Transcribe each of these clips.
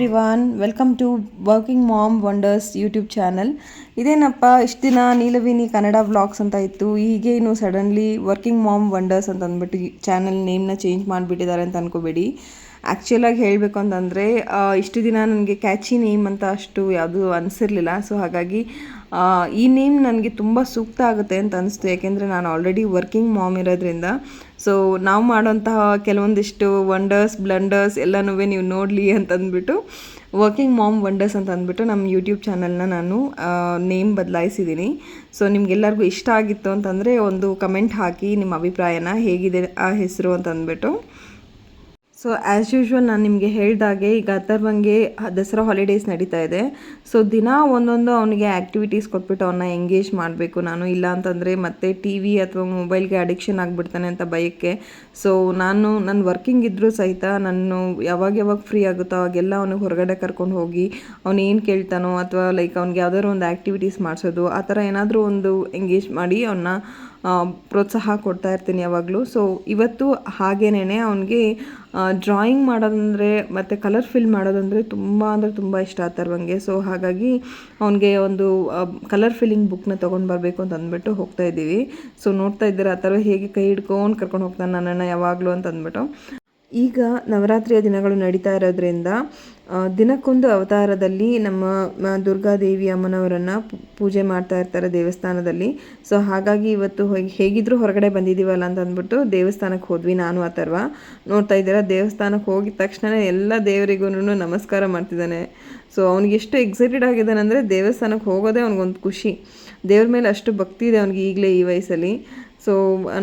Everyone welcome to working mom wonders YouTube channel ಇದೇನಪ್ಪ, ಇಷ್ಟು ದಿನ ನೀಲವಿನಿ ಕನ್ನಡ ವ್ಲಾಗ್ಸ್ ಅಂತ ಇತ್ತು ಹೀಗೇನು ಸಡನ್ಲಿ ವರ್ಕಿಂಗ್ ಮಾಮ್ ವಂಡರ್ಸ್ ಅಂತ ಅಂದ್ಬಿಟ್ಟು ಚಾನಲ್ ನೇಮ್ನ ಚೇಂಜ್ ಮಾಡಿಬಿಟ್ಟಿದ್ದಾರೆ ಅಂತ ಅನ್ಕೋಬೇಡಿ. ಆ್ಯಕ್ಚುಲಾಗಿ ಹೇಳಬೇಕು ಅಂತಂದರೆ ಇಷ್ಟು ದಿನ ನನಗೆ ಕ್ಯಾಚಿ ನೇಮ್ ಅಂತ ಅಷ್ಟು ಯಾವುದು ಅನಿಸಿರಲಿಲ್ಲ. ಸೊ ಹಾಗಾಗಿ ಈ ನೇಮ್ ನನಗೆ ತುಂಬ ಸೂಕ್ತ ಆಗುತ್ತೆ ಅಂತ ಅನಿಸ್ತು. ಯಾಕೆಂದರೆ ನಾನು ಆಲ್ರೆಡಿ ವರ್ಕಿಂಗ್ ಮಾಮ್ ಇರೋದ್ರಿಂದ. ಸೊ ನಾವು ಮಾಡೋಂತಹ ಕೆಲವೊಂದಿಷ್ಟು ವಂಡರ್ಸ್ ಬ್ಲಂಡರ್ಸ್ ಎಲ್ಲನೂ ನೀವು ನೋಡಲಿ ಅಂತಂದ್ಬಿಟ್ಟು ವರ್ಕಿಂಗ್ ಮಾಮ್ ವಂಡರ್ಸ್ ಅಂತ ಅಂದ್ಬಿಟ್ಟು ನಮ್ಮ ಯೂಟ್ಯೂಬ್ ಚಾನಲ್ನ ನಾನು ನೇಮ್ ಬದಲಾಯಿಸಿದ್ದೀನಿ ಸೊ ನಿಮ್ಗೆಲ್ಲರಿಗೂ ಇಷ್ಟ ಆಗಿತ್ತು ಅಂತಂದರೆ ಒಂದು ಕಮೆಂಟ್ ಹಾಕಿ ನಿಮ್ಮ ಅಭಿಪ್ರಾಯನ ಹೇಗಿದೆ, ಆ ಹೆಸರು ಅಂತ ಅಂದ್ಬಿಟ್ಟು. ಸೊ ಆ್ಯಸ್ ಯೂಶ್ವಲ್ ನಾನು ನಿಮಗೆ ಹೇಳಿದಾಗೆ ಈಗ ಅಥರ್ವಂಗೆ ದಸರಾ ಹಾಲಿಡೇಸ್ ನಡೀತಾ ಇದೆ. ಸೊ ದಿನ ಒಂದೊಂದು ಅವನಿಗೆ ಆ್ಯಕ್ಟಿವಿಟೀಸ್ ಕೊಟ್ಬಿಟ್ಟು ಅವನ್ನ ಎಂಗೇಜ್ ಮಾಡಬೇಕು. ನಾನು ಇಲ್ಲ ಅಂತಂದರೆ ಮತ್ತೆ ಟಿ ವಿ ಅಥವಾ ಮೊಬೈಲ್ಗೆ ಅಡಿಕ್ಷನ್ ಆಗಿಬಿಡ್ತಾನೆ ಅಂತ ಭಯಕ್ಕೆ ಸೊ ನಾನು ನನ್ನ ವರ್ಕಿಂಗ್ ಇದ್ದರೂ ಸಹಿತ ನಾನು ಯಾವಾಗ ಯಾವಾಗ ಫ್ರೀ ಆಗುತ್ತೋ ಅವಾಗೆಲ್ಲ ಅವನಿಗೆ ಹೊರಗಡೆ ಕರ್ಕೊಂಡು ಹೋಗಿ ಅವ್ನು ಏನು ಕೇಳ್ತಾನೋ ಅಥವಾ ಲೈಕ್ ಅವ್ನಿಗೆ ಯಾವುದಾದ್ರು ಒಂದು ಆ್ಯಕ್ಟಿವಿಟೀಸ್ ಮಾಡಿಸೋದು, ಆ ಥರ ಏನಾದರೂ ಒಂದು ಎಂಗೇಜ್ ಮಾಡಿ ಅವನ್ನ ಪ್ರೋತ್ಸಾಹ ಕೊಡ್ತಾ ಇರ್ತೀನಿ ಯಾವಾಗಲೂ. ಸೊ ಇವತ್ತು ಹಾಗೇನೇ ಅವನಿಗೆ ಡ್ರಾಯಿಂಗ್ ಮಾಡೋದಂದರೆ ಮತ್ತು ಕಲರ್ ಫಿಲ್ ಮಾಡೋದಂದರೆ ತುಂಬ ಅಂದರೆ ತುಂಬ ಇಷ್ಟ ಆಗ್ತಾರವಂಗೆ ಸೊ ಹಾಗಾಗಿ ಅವನಿಗೆ ಒಂದು ಕಲರ್ ಫಿಲ್ಲಿಂಗ್ ಬುಕ್ನ ತೊಗೊಂಡು ಬರಬೇಕು ಅಂತ ಅಂದ್ಬಿಟ್ಟು ಹೋಗ್ತಾ ಇದ್ದೀವಿ ಸೊ ನೋಡ್ತಾ ಇದ್ದೀರಾ, ಆ ಥರ ಹೇಗೆ ಕೈ ಹಿಡ್ಕೊಂಡು ಕರ್ಕೊಂಡು ಹೋಗ್ತಾನೆ ನನ್ನನ್ನು ಯಾವಾಗಲೂ ಅಂತ ಅಂದ್ಬಿಟ್ಟು. ಈಗ ನವರಾತ್ರಿಯ ದಿನಗಳು ನಡೀತಾ ಇರೋದ್ರಿಂದ ಆ, ದಿನಕ್ಕೊಂದು ಅವತಾರದಲ್ಲಿ ನಮ್ಮ ದುರ್ಗಾದೇವಿ ಅಮ್ಮನವರನ್ನು ಪೂಜೆ ಮಾಡ್ತಾ ಇರ್ತಾರೆ ದೇವಸ್ಥಾನದಲ್ಲಿ. ಸೊ ಹಾಗಾಗಿ ಇವತ್ತು ಹೇಗಿದ್ರು ಹೊರಗಡೆ ಬಂದಿದ್ದೀವಲ್ಲ ಅಂತ ಅಂದ್ಬಿಟ್ಟು ದೇವಸ್ಥಾನಕ್ಕೆ ಹೋದ್ವಿ ನಾನು ಅಥರ್ವ. ನೋಡ್ತಾ ಇದ್ದೀರಾ ದೇವಸ್ಥಾನಕ್ಕೆ ಹೋಗಿದ ತಕ್ಷಣ ಎಲ್ಲ ದೇವರಿಗೂ ನಮಸ್ಕಾರ ಮಾಡ್ತಿದ್ದಾನೆ. ಸೊ ಅವ್ನಿಗೆ ಎಷ್ಟು ಎಕ್ಸೈಟೆಡ್ ಆಗಿದ್ದಾನೆ ಅಂದರೆ ದೇವಸ್ಥಾನಕ್ಕೆ ಹೋಗೋದೇ ಅವ್ನಿಗೊಂದು ಖುಷಿ. ದೇವ್ರ ಮೇಲೆ ಅಷ್ಟು ಭಕ್ತಿ ಇದೆ ಅವ್ನಿಗೆ ಈಗಲೇ ಈ ವಯಸ್ಸಲ್ಲಿ. ಸೊ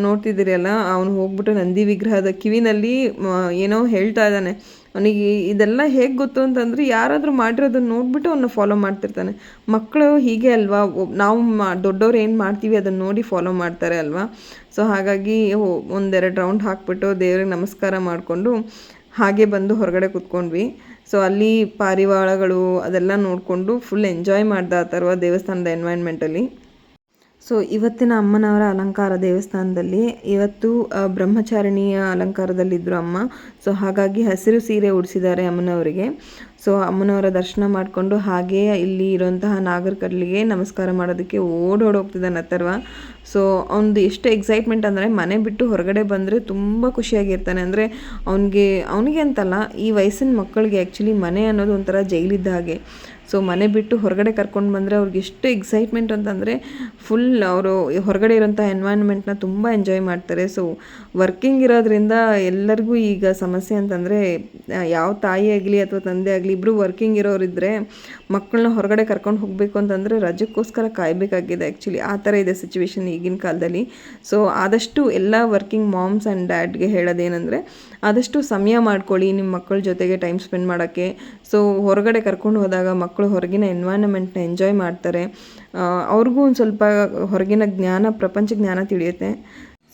ನೋಡ್ತಿದ್ದೀರಲ್ಲ ಅವನು ಹೋಗ್ಬಿಟ್ಟು ನಂದಿ ವಿಗ್ರಹದ ಕಿವಿನಲ್ಲಿ ಏನೋ ಹೇಳ್ತಾ ಇದ್ದಾನೆ. ಅವನಿಗೆ ಇದೆಲ್ಲ ಹೇಗೆ ಗೊತ್ತು ಅಂತಂದರೆ, ಯಾರಾದರೂ ಮಾಡಿರೋದನ್ನ ನೋಡಿಬಿಟ್ಟು ಅವನ್ನ ಫಾಲೋ ಮಾಡ್ತಿರ್ತಾನೆ. ಮಕ್ಕಳು ಹೀಗೆ ಅಲ್ವಾ? ನಾವು ಮಾ, ದೊಡ್ಡವ್ರು ಏನು ಮಾಡ್ತೀವಿ ಅದನ್ನು ನೋಡಿ ಫಾಲೋ ಮಾಡ್ತಾರೆ ಅಲ್ವಾ? ಸೊ ಹಾಗಾಗಿ ಒಂದೆರಡು ರೌಂಡ್ ಹಾಕ್ಬಿಟ್ಟು ದೇವ್ರಿಗೆ ನಮಸ್ಕಾರ ಮಾಡಿಕೊಂಡು ಹಾಗೆ ಬಂದು ಹೊರಗಡೆ ಕೂತ್ಕೊಂಡ್ವಿ. ಸೊ ಅಲ್ಲಿ ಪಾರಿವಾಳಗಳು ಅದೆಲ್ಲ ನೋಡಿಕೊಂಡು ಫುಲ್ ಎಂಜಾಯ್ ಮಾಡ್ದ ಆ ಥರ ದೇವಸ್ಥಾನದ ಎನ್ವೈರ್ನ್ಮೆಂಟಲ್ಲಿ ಸೊ ಇವತ್ತಿನ ಅಮ್ಮನವರ ಅಲಂಕಾರ ದೇವಸ್ಥಾನದಲ್ಲಿ ಇವತ್ತು ಬ್ರಹ್ಮಚಾರಿಣಿಯ ಅಲಂಕಾರದಲ್ಲಿದ್ದರು ಅಮ್ಮ. ಸೊ ಹಾಗಾಗಿ ಹಸಿರು ಸೀರೆ ಉಡಿಸಿದ್ದಾರೆ ಅಮ್ಮನವರಿಗೆ. ಸೊ ಅಮ್ಮನವರ ದರ್ಶನ ಮಾಡಿಕೊಂಡು ಹಾಗೆ ಇಲ್ಲಿ ಇರುವಂತಹ ನಾಗರ ನಮಸ್ಕಾರ ಮಾಡೋದಕ್ಕೆ ಓಡೋಡೋಗ್ತಿದ್ದಾನೆ ಅಥರ್ವ. ಸೊ ಅವ್ನದು ಎಷ್ಟು ಎಕ್ಸೈಟ್ಮೆಂಟ್ ಅಂದರೆ ಮನೆ ಬಿಟ್ಟು ಹೊರಗಡೆ ಬಂದರೆ ತುಂಬ ಖುಷಿಯಾಗಿರ್ತಾನೆ. ಅಂದರೆ ಅವನಿಗೆ ಅವನಿಗೆ ಅಂತಲ್ಲ, ಈ ವಯಸ್ಸಿನ ಮಕ್ಕಳಿಗೆ ಆ್ಯಕ್ಚುಲಿ ಮನೆ ಅನ್ನೋದು ಒಂಥರ ಜೈಲಿದ್ದ ಹಾಗೆ. ಸೊ ಮನೆ ಬಿಟ್ಟು ಹೊರಗಡೆ ಕರ್ಕೊಂಡು ಬಂದರೆ ಅವ್ರಿಗೆ ಎಷ್ಟು ಎಕ್ಸೈಟ್ಮೆಂಟ್ ಅಂತಂದರೆ ಫುಲ್ ಅವರು ಹೊರಗಡೆ ಇರೋಂಥ ಎನ್ವೈರ್ನ್ಮೆಂಟ್ನ ತುಂಬ ಎಂಜಾಯ್ ಮಾಡ್ತಾರೆ. ಸೊ ವರ್ಕಿಂಗ್ ಇರೋದ್ರಿಂದ ಎಲ್ಲರಿಗೂ ಈಗ ಸಮಸ್ಯೆ ಅಂತಂದರೆ ಯಾವ ತಾಯಿ ಆಗಲಿ ಅಥವಾ ತಂದೆ ಆಗಲಿ ಇಬ್ಬರು ವರ್ಕಿಂಗ್ ಇರೋರಿದ್ದರೆ ಮಕ್ಕಳನ್ನ ಹೊರಗಡೆ ಕರ್ಕೊಂಡು ಹೋಗಬೇಕು ಅಂತಂದರೆ ರಜಕ್ಕೋಸ್ಕರ ಕಾಯಬೇಕಾಗಿದೆ ಆ್ಯಕ್ಚುಲಿ ಆ ಥರ ಇದೆ ಸಿಚುವೇಶನ್ ಈಗಿನ ಕಾಲದಲ್ಲಿ. ಸೊ ಆದಷ್ಟು ಎಲ್ಲ ವರ್ಕಿಂಗ್ ಮಾಮ್ಸ್ ಆ್ಯಂಡ್ ಡ್ಯಾಡ್ಗೆ ಹೇಳೋದೇನೆಂದರೆ ಆದಷ್ಟು ಸಮಯ ಮಾಡ್ಕೊಳ್ಳಿ ನಿಮ್ಮ ಮಕ್ಕಳ ಜೊತೆಗೆ ಟೈಮ್ ಸ್ಪೆಂಡ್ ಮಾಡೋಕ್ಕೆ. ಸೊ ಹೊರಗಡೆ ಕರ್ಕೊಂಡು ಹೋದಾಗ ಮಕ್ಕಳು ಹೊರಗಿನ ಎನ್ವೈರನ್ಮೆಂಟ್ನ ಎಂಜಾಯ್ ಮಾಡ್ತಾರೆ. ಅವ್ರಿಗೂ ಒಂದು ಸ್ವಲ್ಪ ಹೊರಗಿನ ಜ್ಞಾನ, ಪ್ರಪಂಚ ಜ್ಞಾನ ತಿಳಿಯುತ್ತೆ.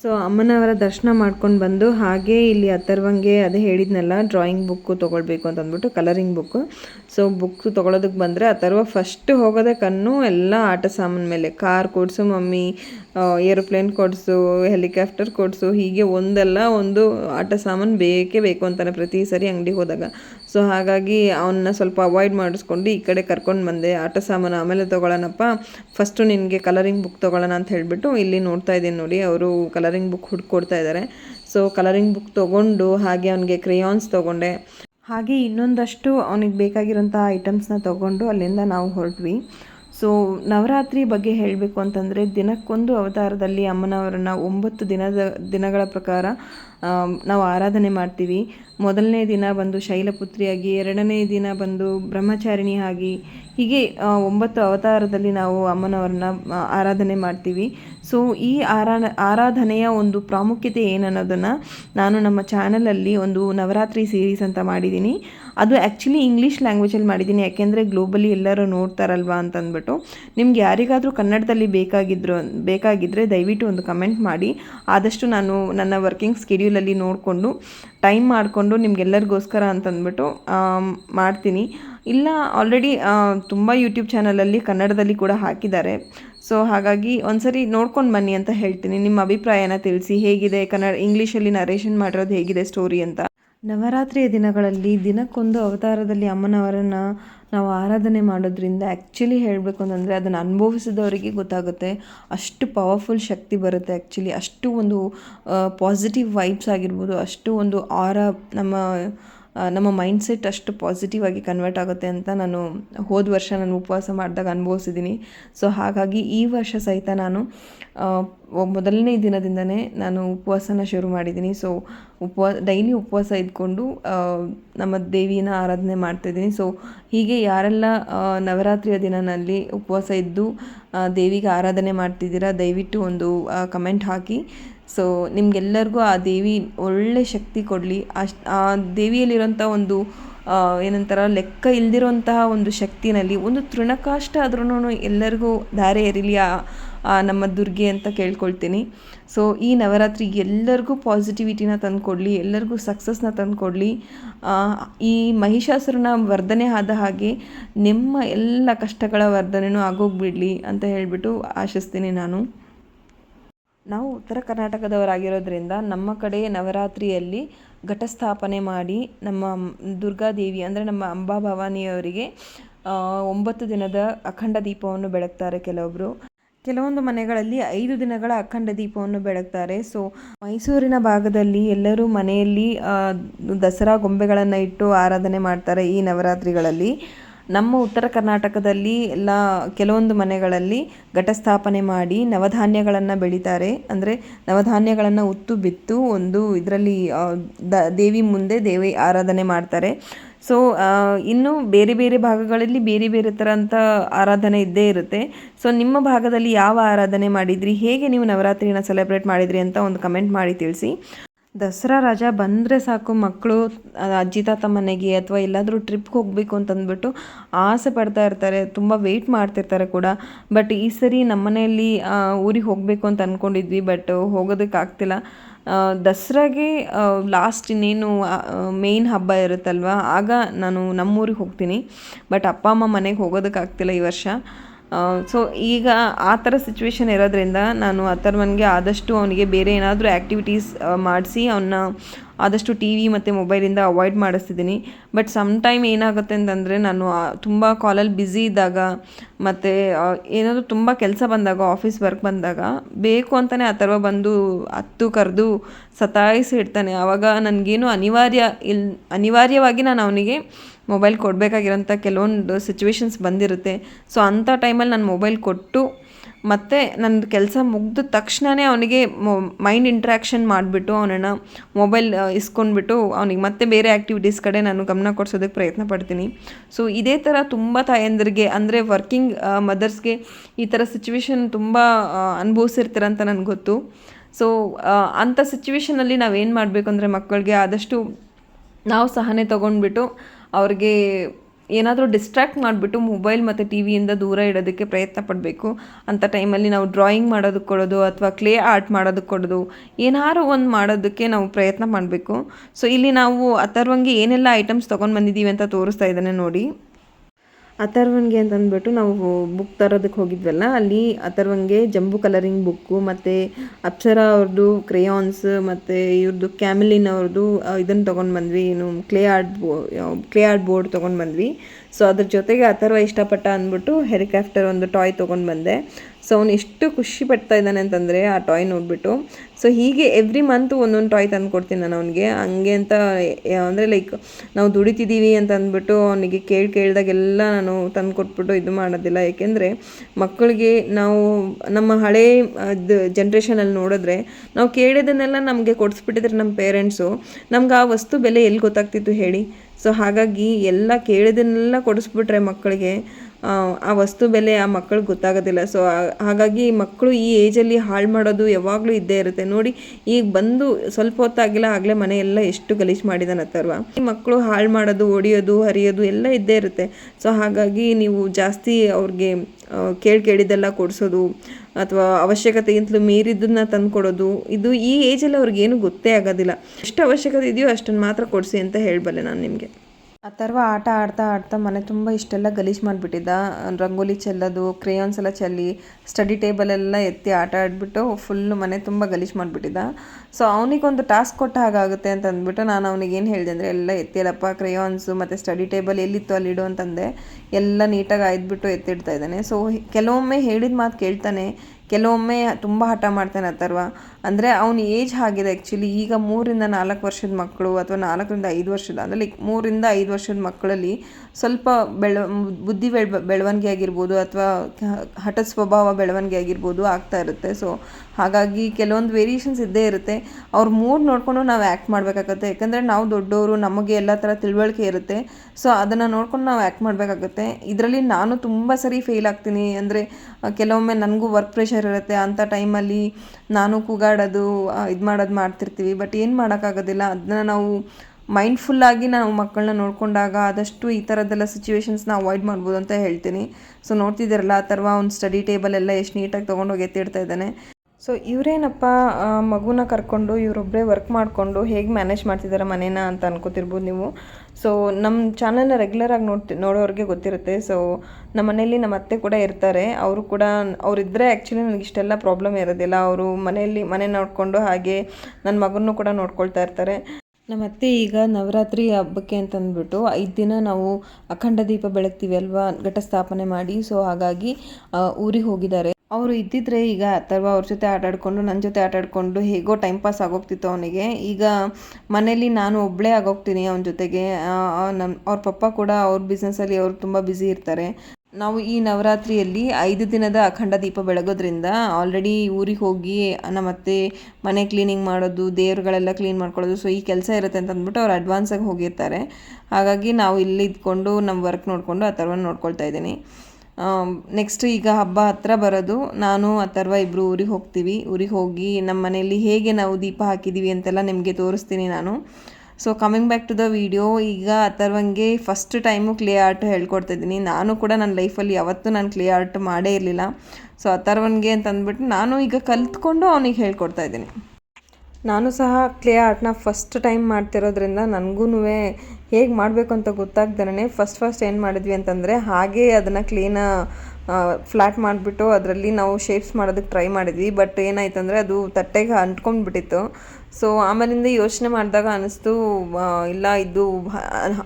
ಸೊ ಅಮ್ಮನವರ ದರ್ಶನ ಮಾಡ್ಕೊಂಡು ಬಂದು ಹಾಗೆ ಇಲ್ಲಿ ಅಥರ್ವಂಗೆ ಅದೇ ಹೇಳಿದ್ನಲ್ಲ ಡ್ರಾಯಿಂಗ್ ಬುಕ್ಕು ತೊಗೊಳ್ಬೇಕು ಅಂತ ಅಂದ್ಬಿಟ್ಟು ಕಲರಿಂಗ್ ಬುಕ್ಕು ಸೊ ಬುಕ್ ತೊಗೊಳೋದಕ್ಕೆ ಬಂದರೆ ಅಥರ್ವ ಫಸ್ಟ್ ಹೋಗೋದೇ ಕಣ್ಣು, ಎಲ್ಲ ಆಟ ಸಾಮಾನು ಮೇಲೆ. ಕಾರ್ ಕೊಡಿಸು ಮಮ್ಮಿ ಏರೋಪ್ಲೇನ್ ಕೊಡಿಸು ಹೆಲಿಕಾಪ್ಟರ್ ಕೊಡಿಸು, ಹೀಗೆ ಒಂದಲ್ಲ ಒಂದು ಆಟ ಸಾಮಾನು ಬೇಕೇ ಬೇಕು ಅಂತಾನೆ ಪ್ರತಿ ಸರಿ ಅಂಗಡಿಗೆ ಹೋದಾಗ. ಸೊ ಹಾಗಾಗಿ ಅವನ್ನ ಸ್ವಲ್ಪ ಅವಾಯ್ಡ್ ಮಾಡಿಸ್ಕೊಂಡು ಈ ಕಡೆ ಕರ್ಕೊಂಡು ಬಂದೆ. ಆಟ ಸಾಮಾನು ಆಮೇಲೆ ತೊಗೊಳ್ಳೋಣಪ್ಪ ಫಸ್ಟು ನಿನಗೆ ಕಲರಿಂಗ್ ಬುಕ್ ತೊಗೊಳ್ಳೋಣ ಅಂತ ಹೇಳಿಬಿಟ್ಟು ಇಲ್ಲಿ ನೋಡ್ತಾ ಇದ್ದೀನಿ ನೋಡಿ, ಅವರು ಕಲರಿಂಗ್ ಬುಕ್ ಹುಡ್ಕೊಡ್ತಾ ಇದ್ದಾರೆ. ಸೊ ಕಲರಿಂಗ್ ಬುಕ್ ತೊಗೊಂಡು ಹಾಗೆ ಅವನಿಗೆ ಕ್ರೇಯಾನ್ಸ್ ತೊಗೊಂಡೆ. ಹಾಗೆ ಇನ್ನೊಂದಷ್ಟು ಅವನಿಗೆ ಬೇಕಾಗಿರೋಂಥ ಐಟಮ್ಸ್ನ ತೊಗೊಂಡು ಅಲ್ಲಿಂದ ನಾವು ಹೊರಟ್ವಿ. ಸೊ ನವರಾತ್ರಿ ಬಗ್ಗೆ ಹೇಳಬೇಕು ಅಂತಂದರೆ, ದಿನಕ್ಕೊಂದು ಅವತಾರದಲ್ಲಿ ಅಮ್ಮನವರನ್ನು ಒಂಬತ್ತು ದಿನದ, ದಿನಗಳ ಪ್ರಕಾರ ನಾವು ಆರಾಧನೆ ಮಾಡ್ತೀವಿ. ಮೊದಲನೇ ದಿನ ಬಂದು ಶೈಲಪುತ್ರಿಯಾಗಿ, ಎರಡನೇ ದಿನ ಬಂದು ಬ್ರಹ್ಮಚಾರಿಣಿ ಆಗಿ, ಹೀಗೆ ಒಂಬತ್ತು ಅವತಾರದಲ್ಲಿ ನಾವು ಅಮ್ಮನವರನ್ನ ಆರಾಧನೆ ಮಾಡ್ತೀವಿ. ಸೊ ಈ ಆರಾ ಆರಾಧನೆಯ ಒಂದು ಪ್ರಾಮುಖ್ಯತೆ ಏನನ್ನೋದನ್ನು ನಾನು ನಮ್ಮ ಚಾನಲಲ್ಲಿ ಒಂದು ನವರಾತ್ರಿ ಸೀರೀಸ್ ಅಂತ ಮಾಡಿದ್ದೀನಿ ಅದು ಆ್ಯಕ್ಚುಲಿ ಇಂಗ್ಲೀಷ್ ಲ್ಯಾಂಗ್ವೇಜಲ್ಲಿ ಮಾಡಿದ್ದೀನಿ. ಯಾಕೆಂದರೆ ಗ್ಲೋಬಲಿ ಎಲ್ಲರೂ ನೋಡ್ತಾರಲ್ವಾ ಅಂತ ಅಂದ್ಬಿಟ್ಟು ನಿಮ್ಗೆ ಯಾರಿಗಾದರೂ ಕನ್ನಡದಲ್ಲಿ ಬೇಕಾಗಿದ್ರು ಬೇಕಾಗಿದ್ದರೆ ದಯವಿಟ್ಟು ಒಂದು ಕಮೆಂಟ್ ಮಾಡಿ. ಆದಷ್ಟು ನಾನು ನನ್ನ ವರ್ಕಿಂಗ್ ಸ್ಕೆಡ್ಯೂಲಲ್ಲಿ ನೋಡಿಕೊಂಡು ಟೈಮ್ ಮಾಡಿಕೊಂಡು ನಿಮ್ಗೆಲ್ಲರಿಗೋಸ್ಕರ ಅಂತಂದ್ಬಿಟ್ಟು ಮಾಡ್ತೀನಿ. ಇಲ್ಲ ಆಲ್ರೆಡಿ ತುಂಬ ಯೂಟ್ಯೂಬ್ ಚಾನಲಲ್ಲಿ ಕನ್ನಡದಲ್ಲಿ ಕೂಡ ಹಾಕಿದ್ದಾರೆ. ಸೊ ಹಾಗಾಗಿ ಒಂದ್ಸರಿ ನೋಡ್ಕೊಂಡು ಬನ್ನಿ ಅಂತ ಹೇಳ್ತೀನಿ. ನಿಮ್ಮ ಅಭಿಪ್ರಾಯನ ತಿಳಿಸಿ. ಹೇಗಿದೆ ಕನ್ನಡ ಇಂಗ್ಲೀಷಲ್ಲಿ ನರೇಷನ್ ಮಾಡಿರೋದು ಹೇಗಿದೆ ಸ್ಟೋರಿ ಅಂತ. ನವರಾತ್ರಿಯ ದಿನಗಳಲ್ಲಿ ದಿನಕ್ಕೊಂದು ಅವತಾರದಲ್ಲಿ ಅಮ್ಮನವರನ್ನು ನಾವು ಆರಾಧನೆ ಮಾಡೋದ್ರಿಂದ ಆ್ಯಕ್ಚುಲಿ ಹೇಳಬೇಕು ಅಂತಂದರೆ ಅದನ್ನು ಅನುಭವಿಸಿದವರಿಗೆ ಗೊತ್ತಾಗುತ್ತೆ. ಅಷ್ಟು ಪವರ್ಫುಲ್ ಶಕ್ತಿ ಬರುತ್ತೆ ಆ್ಯಕ್ಚುಲಿ ಅಷ್ಟು ಒಂದು ಪಾಸಿಟಿವ್ ವೈಬ್ಸ್ ಆಗಿರ್ಬೋದು. ಅಷ್ಟು ಒಂದು ಆರ ನಮ್ಮ ನಮ್ಮ ಮೈಂಡ್ಸೆಟ್ ಅಷ್ಟು ಪಾಸಿಟಿವ್ ಆಗಿ ಕನ್ವರ್ಟ್ ಆಗುತ್ತೆ ಅಂತ ನಾನು ಹೋದ ವರ್ಷ ನಾನು ಉಪವಾಸ ಮಾಡಿದಾಗ ಅನುಭವಿಸಿದ್ದೀನಿ ಸೊ ಹಾಗಾಗಿ ಈ ವರ್ಷ ಸಹಿತ ನಾನು ಮೊದಲನೇ ದಿನದಿಂದನೇ ನಾನು ಉಪವಾಸನ ಶುರು ಮಾಡಿದ್ದೀನಿ ಸೊ ಉಪವಾ ಡೈಲಿ ಉಪವಾಸ ಇದ್ಕೊಂಡು ನಮ್ಮ ದೇವಿನ ಆರಾಧನೆ ಮಾಡ್ತಾಯಿದ್ದೀನಿ ಸೊ ಹೀಗೆ ಯಾರೆಲ್ಲ ನವರಾತ್ರಿಯ ದಿನದಲ್ಲಿ ಉಪವಾಸ ಇದ್ದು ದೇವಿಗೆ ಆರಾಧನೆ ಮಾಡ್ತಿದ್ದೀರಾ, ದಯವಿಟ್ಟು ಒಂದು ಕಮೆಂಟ್ ಹಾಕಿ. ಸೊ ನಿಮಗೆಲ್ಲರಿಗೂ ಆ ದೇವಿ ಒಳ್ಳೆ ಶಕ್ತಿ ಕೊಡಲಿ. ಅಷ್ಟು, ಆ ದೇವಿಯಲ್ಲಿರೋಂಥ ಒಂದು ಏನಂತಾರ, ಲೆಕ್ಕ ಇಲ್ದಿರೋಂತಹ ಒಂದು ಶಕ್ತಿನಲ್ಲಿ ಒಂದು ತೃಣಕಾಷ್ಟ ಆದ್ರೂ ಎಲ್ಲರಿಗೂ ಧಾರೆ ಎರಿಲಿ ಆ ನಮ್ಮ ದುರ್ಗೆ ಅಂತ ಕೇಳ್ಕೊಳ್ತೀನಿ. ಸೊ ಈ ನವರಾತ್ರಿ ಎಲ್ಲರಿಗೂ ಪಾಸಿಟಿವಿಟಿನ ತಂದುಕೊಡ್ಲಿ, ಎಲ್ಲರಿಗೂ ಸಕ್ಸಸ್ನ ತಂದುಕೊಡ್ಲಿ. ಈ ಮಹಿಷಾಸುರನ ವರ್ಧನೆ ಆದ ಹಾಗೆ ನಿಮ್ಮ ಎಲ್ಲ ಕಷ್ಟಗಳ ವರ್ಧನೆಯೂ ಆಗೋಗ್ಬಿಡಲಿ ಅಂತ ಹೇಳಿಬಿಟ್ಟು ಆಶಿಸ್ತೀನಿ ನಾನು. ನಾವು ಉತ್ತರ ಕರ್ನಾಟಕದವರಾಗಿರೋದ್ರಿಂದ ನಮ್ಮ ಕಡೆ ನವರಾತ್ರಿಯಲ್ಲಿ ಘಟಸ್ಥಾಪನೆ ಮಾಡಿ ನಮ್ಮ ದುರ್ಗಾದೇವಿ ಅಂದರೆ ನಮ್ಮ ಅಂಬಾ ಭವಾನಿಯವರಿಗೆ ಒಂಬತ್ತು ದಿನದ ಅಖಂಡ ದೀಪವನ್ನು ಬೆಳಗ್ತಾರೆ ಕೆಲವೊಬ್ಬರು ಕೆಲವೊಂದು ಮನೆಗಳಲ್ಲಿ ಐದು ದಿನಗಳ ಅಖಂಡ ದೀಪವನ್ನು ಬೆಳಗ್ತಾರೆ. ಸೊ ಮೈಸೂರಿನ ಭಾಗದಲ್ಲಿ ಎಲ್ಲರೂ ಮನೆಯಲ್ಲಿ ದಸರಾ ಗೊಂಬೆಗಳನ್ನು ಇಟ್ಟು ಆರಾಧನೆ ಮಾಡ್ತಾರೆ ಈ ನವರಾತ್ರಿಗಳಲ್ಲಿ. ನಮ್ಮ ಉತ್ತರ ಕರ್ನಾಟಕದಲ್ಲಿ ಎಲ್ಲ ಕೆಲವೊಂದು ಮನೆಗಳಲ್ಲಿ ಘಟಸ್ಥಾಪನೆ ಮಾಡಿ ನವಧಾನ್ಯಗಳನ್ನು ಬೆಳೀತಾರೆ. ಅಂದರೆ ನವಧಾನ್ಯಗಳನ್ನು ಉತ್ತು ಬಿತ್ತು ಒಂದು ಇದರಲ್ಲಿ ದ, ದೇವಿ ಮುಂದೆ ದೇವಿ ಆರಾಧನೆ ಮಾಡ್ತಾರೆ. ಸೊ ಇನ್ನು ಬೇರೆ ಬೇರೆ ಭಾಗಗಳಲ್ಲಿ ಬೇರೆ ಬೇರೆ ಥರ ಅಂತ ಆರಾಧನೆ ಇದ್ದೇ ಇರುತ್ತೆ. ಸೊ ನಿಮ್ಮ ಭಾಗದಲ್ಲಿ ಯಾವ ಆರಾಧನೆ ಮಾಡಿದ್ರಿ? ಹೇಗೆ ನೀವು ನವರಾತ್ರಿನ ಸೆಲೆಬ್ರೇಟ್ ಮಾಡಿದ್ರಿ ಅಂತ ಒಂದು ಕಮೆಂಟ್ ಮಾಡಿ ತಿಳಿಸಿ. ದಸರಾ ರಜಾ ಬಂದರೆ ಸಾಕು ಮಕ್ಕಳು ಅಜ್ಜಿ ತಾತ ಮನೆಗೆ ಅಥವಾ ಎಲ್ಲಾದರೂ ಟ್ರಿಪ್ಗೆ ಹೋಗಬೇಕು ಅಂತಂದ್ಬಿಟ್ಟು ಆಸೆ ಪಡ್ತಾ ಇರ್ತಾರೆ, ತುಂಬ ವೆಯ್ಟ್ ಮಾಡ್ತಿರ್ತಾರೆ ಕೂಡ. ಬಟ್ ಈ ಸರಿ ನಮ್ಮ ಮನೆಯಲ್ಲಿ ಊರಿಗೆ ಹೋಗಬೇಕು ಅಂತ ಅಂದ್ಕೊಂಡಿದ್ವಿ ಬಟ್ ಹೋಗೋದಕ್ಕೆ ಆಗ್ತಿಲ್ಲ. ದಸರಾಗೆ ಲಾಸ್ಟ್ ಇನ್ನೇನು ಮೇಯ್ನ್ ಹಬ್ಬ ಇರುತ್ತಲ್ವ, ಆಗ ನಾನು ನಮ್ಮೂರಿಗೆ ಹೋಗ್ತೀನಿ. ಬಟ್ ಅಪ್ಪ, ಅಮ್ಮ ಮನೆಗೆ ಹೋಗೋದಕ್ಕಾಗ್ತಿಲ್ಲ ಈ ವರ್ಷ. ಸೊ ಈಗ ಆ ಥರ ಸಿಚುವೇಶನ್ ಇರೋದ್ರಿಂದ ನಾನು ಅಥರ್ವನ್ಗೆ ಆದಷ್ಟು ಅವನಿಗೆ ಬೇರೆ ಏನಾದರೂ ಆ್ಯಕ್ಟಿವಿಟೀಸ್ ಮಾಡಿಸಿ ಅವನ್ನ ಆದಷ್ಟು ಟಿ ವಿ ಮತ್ತು ಮೊಬೈಲಿಂದ ಅವಾಯ್ಡ್ ಮಾಡಿಸ್ತಿದ್ದೀನಿ. ಬಟ್ ಸಮ್ ಟೈಮ್ ಏನಾಗುತ್ತೆ ಅಂತಂದರೆ ನಾನು ತುಂಬ ಕಾಲಲ್ಲಿ ಬ್ಯುಸಿ ಇದ್ದಾಗ ಮತ್ತು ಏನಾದರೂ ತುಂಬ ಕೆಲಸ ಬಂದಾಗ ಆಫೀಸ್ ವರ್ಕ್ ಬಂದಾಗ ಬೇಕು ಅಂತಲೇ ಆ ಥರ ಬಂದು ಹತ್ತು ಕರೆದು ಸತಾಯಿಸಿ ಇಡ್ತಾನೆ. ಆವಾಗ ನನಗೇನು ಅನಿವಾರ್ಯ ಇಲ್, ಅನಿವಾರ್ಯವಾಗಿ ನಾನು ಅವನಿಗೆ ಮೊಬೈಲ್ ಕೊಡಬೇಕಾಗಿರೋಂಥ ಕೆಲವೊಂದು ಸಿಚುವೇಶನ್ಸ್ ಬಂದಿರುತ್ತೆ. ಸೊ ಅಂಥ ಟೈಮಲ್ಲಿ ನಾನು ಮೊಬೈಲ್ ಕೊಟ್ಟು ಮತ್ತು ನನ್ನ ಕೆಲಸ ಮುಗಿದ ತಕ್ಷಣವೇ ಅವನಿಗೆ ಮೈಂಡ್ ಇಂಟ್ರ್ಯಾಕ್ಷನ್ ಮಾಡಿಬಿಟ್ಟು ಅವನನ್ನು ಮೊಬೈಲ್ ಇಸ್ಕೊಂಡ್ಬಿಟ್ಟು ಅವನಿಗೆ ಮತ್ತೆ ಬೇರೆ ಆ್ಯಕ್ಟಿವಿಟೀಸ್ ಕಡೆ ನಾನು ಗಮನ ಕೊಡ್ಸೋದಕ್ಕೆ ಪ್ರಯತ್ನ ಪಡ್ತೀನಿ. ಸೊ ಇದೇ ಥರ ತುಂಬ ತಾಯಂದಿರಿಗೆ ಅಂದರೆ ವರ್ಕಿಂಗ್ ಮದರ್ಸ್ಗೆ ಈ ಥರ ಸಿಚುವೇಶನ್ ತುಂಬ ಅನುಭವಿಸಿರ್ತೀರಂತ ನನಗೆ ಗೊತ್ತು. ಸೊ ಅಂಥ ಸಿಚುವೇಶನಲ್ಲಿ ನಾವೇನು ಮಾಡಬೇಕು ಅಂದರೆ ಮಕ್ಕಳಿಗೆ ಆದಷ್ಟು ನಾವು ಸಹನೆ ತೊಗೊಂಡ್ಬಿಟ್ಟು ಅವ್ರಿಗೆ ಏನಾದರೂ ಡಿಸ್ಟ್ರ್ಯಾಕ್ಟ್ ಮಾಡಿಬಿಟ್ಟು ಮೊಬೈಲ್ ಮತ್ತು ಟಿ ವಿಯಿಂದ ದೂರ ಇಡೋದಕ್ಕೆ ಪ್ರಯತ್ನ ಪಡಬೇಕು. ಅಂತ ಟೈಮಲ್ಲಿ ನಾವು ಡ್ರಾಯಿಂಗ್ ಮಾಡೋದಕ್ಕೆ ಕೊಡೋದು ಅಥವಾ ಕ್ಲೇ ಆರ್ಟ್ ಮಾಡೋದಕ್ಕೆ ಕೊಡೋದು ಏನಾರು ಒಂದು ಮಾಡೋದಕ್ಕೆ ನಾವು ಪ್ರಯತ್ನ ಮಾಡಬೇಕು. ಸೊ ಇಲ್ಲಿ ನಾವು ಅಥರ್ವಂಗೆ ಏನೆಲ್ಲ ಐಟಮ್ಸ್ ತೊಗೊಂಡು ಬಂದಿದ್ದೀವಿ ಅಂತ ತೋರಿಸ್ತಾ ಇದ್ದಾನೆ ನೋಡಿ. ಅಥರ್ವನ್ಗೆ ಅಂತ ಅಂದ್ಬಿಟ್ಟು ನಾವು ಬುಕ್ ತರೋದಕ್ಕೆ ಹೋಗಿದ್ವಲ್ಲ, ಅಲ್ಲಿ ಅಥರ್ವನ್ಗೆ ಜಂಬು ಕಲರಿಂಗ್ ಬುಕ್ಕು ಮತ್ತು ಅಪ್ಸರ ಅವ್ರದ್ದು ಕ್ರೇಯಾನ್ಸ್ ಮತ್ತು ಇವ್ರದ್ದು ಕ್ಯಾಮಿಲಿನ್ ಅವ್ರದ್ದು ಇದನ್ನು ತೊಗೊಂಡು ಬಂದ್ವಿ, ಏನು ಕ್ಲೇ ಆರ್ಟ್ ಬೋ ಕ್ಲೇ ಆರ್ಟ್ ಬೋರ್ಡ್ ತೊಗೊಂಡು ಬಂದ್ವಿ. ಸೊ ಅದ್ರ ಜೊತೆಗೆ ಅಥರ್ವ ಇಷ್ಟಪಟ್ಟ ಅಂದ್ಬಿಟ್ಟು ಹೆಲಿಕಾಪ್ಟರ್ ಒಂದು ಟಾಯ್ ತೊಗೊಂಡು ಬಂದೆ. ಸೊ ಅವನು ಎಷ್ಟು ಖುಷಿ ಪಡ್ತಾ ಇದ್ದಾನೆ ಅಂತಂದರೆ ಆ ಟಾಯ್ ನೋಡಿಬಿಟ್ಟು. ಸೊ ಹೀಗೆ ಎವ್ರಿ ಮಂತ್ ಒಂದೊಂದು ಟಾಯ್ ತಂದು ಕೊಡ್ತೀನಿ ನಾನು ಅವನಿಗೆ. ಹಂಗೆ ಅಂತ ಅಂದರೆ ಲೈಕ್ ನಾವು ದುಡಿತಿದ್ದೀವಿ ಅಂತ ಅಂದ್ಬಿಟ್ಟು ಅವನಿಗೆ ಕೇಳಿ, ಕೇಳಿದಾಗೆಲ್ಲ ನಾನು ತಂದು ಕೊಟ್ಬಿಟ್ಟು ಇದು ಮಾಡೋದಿಲ್ಲ. ಏಕೆಂದರೆ ಮಕ್ಕಳಿಗೆ ನಾವು ನಮ್ಮ ಹಳೆ ಜನ್ರೇಷನಲ್ಲಿ ನೋಡಿದ್ರೆ ನಾವು ಕೇಳಿದ್ದನ್ನೆಲ್ಲ ನಮಗೆ ಕೊಡಿಸ್ಬಿಟ್ಟಿದ್ರೆ ನಮ್ಮ ಪೇರೆಂಟ್ಸು ನಮ್ಗೆ ಆ ವಸ್ತು ಬೆಲೆ ಎಲ್ಲಿ ಗೊತ್ತಾಗ್ತಿತ್ತು ಹೇಳಿ? ಸೊ ಹಾಗಾಗಿ ಎಲ್ಲ ಕೇಳಿದ್ದನ್ನೆಲ್ಲ ಕೊಡಿಸ್ಬಿಟ್ರೆ ಮಕ್ಕಳಿಗೆ ಆ, ವಸ್ತು ಬೆಲೆ ಆ ಮಕ್ಕಳಿಗೆ ಗೊತ್ತಾಗೋದಿಲ್ಲ. ಸೊ ಹಾಗಾಗಿ ಮಕ್ಕಳು ಈ ಏಜಲ್ಲಿ ಹಾಳು ಮಾಡೋದು ಯಾವಾಗಲೂ ಇದ್ದೇ ಇರುತ್ತೆ. ನೋಡಿ ಈಗ ಬಂದು ಸ್ವಲ್ಪ ಹೊತ್ತಾಗಿಲ್ಲ ಆಗಲೇ ಮನೆಯೆಲ್ಲ ಎಷ್ಟು ಗಲೀಜು ಮಾಡಿದಾನೆ ಅಥರ್ವ. ಈ ಮಕ್ಕಳು ಹಾಳು ಮಾಡೋದು ಹೊಡಿಯೋದು ಹರಿಯೋದು ಎಲ್ಲ ಇದ್ದೇ ಇರುತ್ತೆ. ಸೊ ಹಾಗಾಗಿ ನೀವು ಜಾಸ್ತಿ ಅವ್ರಿಗೆ ಕೇಳಿ ಕೇಳಿದ್ದೆಲ್ಲ ಕೊಡಿಸೋದು ಅಥವಾ ಅವಶ್ಯಕತೆಗಿಂತಲೂ ಮೀರಿದ್ದನ್ನ ತಂದು ಕೊಡೋದು ಇದು ಈ ಏಜಲ್ಲಿ ಅವ್ರಿಗೇನು ಗೊತ್ತೇ ಆಗೋದಿಲ್ಲ. ಎಷ್ಟು ಅವಶ್ಯಕತೆ ಇದೆಯೋ ಅಷ್ಟನ್ನು ಮಾತ್ರ ಕೊಡಿಸಿ ಅಂತ ಹೇಳಬಲ್ಲೆ ನಾನು ನಿಮಗೆ. ಅಥರ್ವ ಆಟ ಆಡ್ತಾ ಆಡ್ತಾ ಮನೆ ತುಂಬ ಇಷ್ಟೆಲ್ಲ ಗಲೀಜು ಮಾಡಿಬಿಟ್ಟಿದ್ದ. ರಂಗೋಲಿ ಚೆಲ್ಲೋದು, ಕ್ರೇಯಾನ್ಸ್ ಎಲ್ಲ ಚೆಲ್ಲಿ, ಸ್ಟಡಿ ಟೇಬಲ್ ಎಲ್ಲ ಎತ್ತಿ ಆಟ ಆಡಿಬಿಟ್ಟು ಫುಲ್ ಮನೆ ತುಂಬ ಗಲೀಜು ಮಾಡಿಬಿಟ್ಟಿದ್ದ. ಸೊ ಅವನಿಗೊಂದು ಟಾಸ್ಕ್ ಕೊಟ್ಟ ಹಾಗಾಗುತ್ತೆ ಅಂತ ಅಂದ್ಬಿಟ್ಟು ನಾನು ಅವನಿಗೆ ಏನು ಹೇಳಿದೆ ಅಂದರೆ, ಎಲ್ಲ ಎತ್ತಿಯಲ್ಲಪ್ಪ ಕ್ರೇಯಾನ್ಸು ಮತ್ತು ಸ್ಟಡಿ ಟೇಬಲ್ ಎಲ್ಲಿತ್ತು ಅಲ್ಲಿಡು ಅಂತಂದೆ. ಎಲ್ಲ ನೀಟಾಗಿ ಆಯ್ದುಬಿಟ್ಟು ಎತ್ತಿಡ್ತಾ ಇದ್ದಾನೆ. ಸೊ ಕೆಲವೊಮ್ಮೆ ಹೇಳಿದ ಮಾತು ಕೇಳ್ತಾನೆ. ಕೆಲವೊಮ್ಮೆ ತುಂಬ ಹಠ ಮಾಡ್ತಾನೆ ಅಥರ್ವ. ಅಂದರೆ ಅವನ ಏಜ್ ಆಗಿದೆ ಆ್ಯಕ್ಚುಲಿ ಈಗ ಮೂರಿಂದ ನಾಲ್ಕು ವರ್ಷದ ಮಕ್ಕಳು ಅಥವಾ ನಾಲ್ಕರಿಂದ ಐದು ವರ್ಷದ, ಅಂದರೆ ಲೈಕ್ ಮೂರಿಂದ ಐದು ವರ್ಷದ ಮಕ್ಕಳಲ್ಲಿ ಸ್ವಲ್ಪ ಬೆಳ, ಬುದ್ಧಿ ಬೆಳ, ಬೆಳವಣಿಗೆ ಆಗಿರ್ಬೋದು ಅಥವಾ ಹಠ ಸ್ವಭಾವ ಬೆಳವಣಿಗೆ ಆಗಿರ್ಬೋದು ಆಗ್ತಾ ಇರುತ್ತೆ. ಸೊ ಹಾಗಾಗಿ ಕೆಲವೊಂದು ವೇರಿಯೇಷನ್ಸ್ ಇದ್ದೇ ಇರುತ್ತೆ. ಅವ್ರ ಮೂಡ್ ನೋಡಿಕೊಂಡು ನಾವು ಆ್ಯಕ್ಟ್ ಮಾಡಬೇಕಾಗತ್ತೆ. ಯಾಕಂದರೆ ನಾವು ದೊಡ್ಡವರು ನಮಗೆ ಎಲ್ಲ ಥರ ತಿಳುವಳಿಕೆ ಇರುತ್ತೆ. ಸೊ ಅದನ್ನು ನೋಡ್ಕೊಂಡು ನಾವು ಆ್ಯಕ್ಟ್ ಮಾಡಬೇಕಾಗುತ್ತೆ. ಇದರಲ್ಲಿ ನಾನು ತುಂಬ ಸರಿ ಫೇಲ್ ಆಗ್ತೀನಿ. ಅಂದರೆ ಕೆಲವೊಮ್ಮೆ ನನಗೂ ವರ್ಕ್ ಪ್ರೆಷರ್ ಇರುತ್ತೆ. ಅಂಥ ಟೈಮಲ್ಲಿ ನಾನು ಕೂಗಾಡೋದು ಇದು ಮಾಡೋದು ಮಾಡ್ತಿರ್ತೀವಿ. ಬಟ್ ಏನು ಮಾಡೋಕ್ಕಾಗೋದಿಲ್ಲ. ಅದನ್ನ ನಾವು ಮೈಂಡ್ಫುಲ್ಲಾಗಿ ನಾವು ಮಕ್ಕಳನ್ನ ನೋಡಿಕೊಂಡಾಗ ಆದಷ್ಟು ಈ ಥರದ್ದೆಲ್ಲ ಸಿಚುವೇಶನ್ಸ್ನ ಅವಾಯ್ಡ್ ಮಾಡ್ಬೋದು ಅಂತ ಹೇಳ್ತೀನಿ. ಸೊ ನೋಡ್ತಿದ್ದೀರಲ್ಲ, ಆ ಥರ ಒಂದು ಸ್ಟಡಿ ಟೇಬಲ್ ಎಲ್ಲ ಎಷ್ಟು ನೀಟಾಗಿ ತೊಗೊಂಡೋಗಿ ಎತ್ತಿಡ್ತಾ ಇದ್ದಾನೆ. ಸೊ ಇವರೇನಪ್ಪ ಮಗುನ ಕರ್ಕೊಂಡು ಇವರೊಬ್ಬರೇ ವರ್ಕ್ ಮಾಡಿಕೊಂಡು ಹೇಗೆ ಮ್ಯಾನೇಜ್ ಮಾಡ್ತಿದ್ದಾರೆ ಮನೇನ ಅಂತ ಅನ್ಕೋತಿರ್ಬೋದು ನೀವು. ಸೊ ನಮ್ಮ ಚಾನಲ್ನ ರೆಗ್ಯುಲರಾಗಿ ನೋಡ್ತಿ, ನೋಡೋರಿಗೆ ಗೊತ್ತಿರುತ್ತೆ. ಸೊ ನಮ್ಮ ಮನೇಲಿ ನಮ್ಮ ಅತ್ತೆ ಕೂಡ ಇರ್ತಾರೆ. ಅವರು ಕೂಡ ಅವರಿದ್ದರೆ ಆ್ಯಕ್ಚುಲಿ ನನಗೆ ಇಷ್ಟೆಲ್ಲ ಪ್ರಾಬ್ಲಮ್ ಇರೋದಿಲ್ಲ. ಅವರು ಮನೆಯಲ್ಲಿ ಮನೆ ನೋಡಿಕೊಂಡು ಹಾಗೆ ನನ್ನ ಮಗನೂ ಕೂಡ ನೋಡ್ಕೊಳ್ತಾ ಇರ್ತಾರೆ. ನಮ್ಮ ಅತ್ತೆ ಈಗ ನವರಾತ್ರಿ ಹಬ್ಬಕ್ಕೆ ಅಂತಂದ್ಬಿಟ್ಟು ಐದು ದಿನ ನಾವು ಅಖಂಡ ದೀಪ ಬೆಳಗ್ತೀವಿ ಅಲ್ವಾ? ಘಟಸ್ಥಾಪನೆ ಮಾಡಿ. ಸೊ ಹಾಗಾಗಿ ಊರಿಗೆ ಹೋಗಿದ್ದಾರೆ. ಅವರು ಇದ್ದಿದ್ರೆ ಈಗ ಅಥರ್ವ ಅವ್ರ ಜೊತೆ ಆಟಾಡಿಕೊಂಡು ನನ್ನ ಜೊತೆ ಆಟಾಡಿಕೊಂಡು ಹೇಗೋ ಟೈಮ್ ಪಾಸ್ ಆಗೋಗ್ತಿತ್ತು ಅವನಿಗೆ. ಈಗ ಮನೇಲಿ ನಾನು ಒಬ್ಬಳೇ ಆಗೋಗ್ತೀನಿ ಅವನ ಜೊತೆಗೆ. ನನ್ನ ಅವ್ರ ಪಪ್ಪ ಕೂಡ ಅವ್ರ ಬಿಸ್ನೆಸ್ಸಲ್ಲಿ ಅವ್ರು ತುಂಬ ಬ್ಯುಸಿ ಇರ್ತಾರೆ. ನಾವು ಈ ನವರಾತ್ರಿಯಲ್ಲಿ ಐದು ದಿನದ ಅಖಂಡ ದೀಪ ಬೆಳಗೋದ್ರಿಂದ ಆಲ್ರೆಡಿ ಊರಿಗೆ ಹೋಗಿ, ನಮ್ಮ ಮತ್ತೆ ಮನೆ ಕ್ಲೀನಿಂಗ್ ಮಾಡೋದು, ದೇವ್ರುಗಳೆಲ್ಲ ಕ್ಲೀನ್ ಮಾಡ್ಕೊಳ್ಳೋದು ಸೊ ಈ ಕೆಲಸ ಇರುತ್ತೆ ಅಂತ ಅಂದ್ಬಿಟ್ಟು ಅವ್ರು ಅಡ್ವಾನ್ಸಾಗಿ ಹೋಗಿರ್ತಾರೆ. ಹಾಗಾಗಿ ನಾವು ಇಲ್ಲಿ ಇದ್ಕೊಂಡು ನಮ್ಮ ವರ್ಕ್ ನೋಡಿಕೊಂಡು ಆ ಥರವನ್ನು ನೋಡ್ಕೊಳ್ತಾ ಇದ್ದೀನಿ. ನೆಕ್ಸ್ಟ್ ಈಗ ಹಬ್ಬ ಹತ್ತಿರ ಬರೋದು. ನಾನು, ಅಥರ್ವ ಇಬ್ಬರು ಊರಿಗೆ ಹೋಗ್ತೀವಿ. ಊರಿಗೆ ಹೋಗಿ ನಮ್ಮ ಮನೆಯಲ್ಲಿ ಹೇಗೆ ನಾವು ದೀಪ ಹಾಕಿದ್ದೀವಿ ಅಂತೆಲ್ಲ ನಿಮಗೆ ತೋರಿಸ್ತೀನಿ ನಾನು. So coming back to the video ಈಗ ಅಥರ್ವಂಗೆ ಫಸ್ಟ್ ಟೈಮು ಕ್ಲೇ ಆರ್ಟ್ ಹೇಳ್ಕೊಡ್ತಾ ಇದ್ದೀನಿ. ನಾನು ಕೂಡ ನನ್ನ ಲೈಫಲ್ಲಿ ಯಾವತ್ತೂ ನಾನು ಕ್ಲೇ ಆರ್ಟ್ ಮಾಡೇ ಇರಲಿಲ್ಲ. ಸೊ ಅಥರ್ವನ್ಗೆ ಅಂತ ಅಂದ್ಬಿಟ್ಟು ನಾನು ಈಗ ಕಲ್ತ್ಕೊಂಡು ಅವನಿಗೆ ಹೇಳ್ಕೊಡ್ತಾ ಇದ್ದೀನಿ. ನಾನು ಸಹ ಕ್ಲೇ ಆರ್ಟ್ನ ಫಸ್ಟ್ ಟೈಮ್ ಮಾಡ್ತಿರೋದ್ರಿಂದ ನನಗೂ ಹೇಗೆ ಮಾಡಬೇಕು ಅಂತ ಗೊತ್ತಾಗ್ದೇ ಫಸ್ಟ್ ಫಸ್ಟ್ ಏನು ಮಾಡಿದ್ವಿ ಅಂತಂದರೆ ಹಾಗೇ ಅದನ್ನು ಕ್ಲೀನ ಫ್ಲ್ಯಾಟ್ ಮಾಡಿಬಿಟ್ಟು ಅದರಲ್ಲಿ ನಾವು ಶೇಪ್ಸ್ ಮಾಡೋದಕ್ಕೆ ಟ್ರೈ ಮಾಡಿದ್ವಿ. ಬಟ್ ಏನಾಯ್ತು ಏನಾಯ್ತಂದರೆ ಅದು ತಟ್ಟೆಗೆ ಅಂಟ್ಕೊಂಡ್ಬಿಟ್ಟಿತ್ತು. ಸೊ ಆಮೇಲಿಂದ ಯೋಚನೆ ಮಾಡಿದಾಗ ಅನ್ನಿಸ್ತು ಇಲ್ಲ ಇದು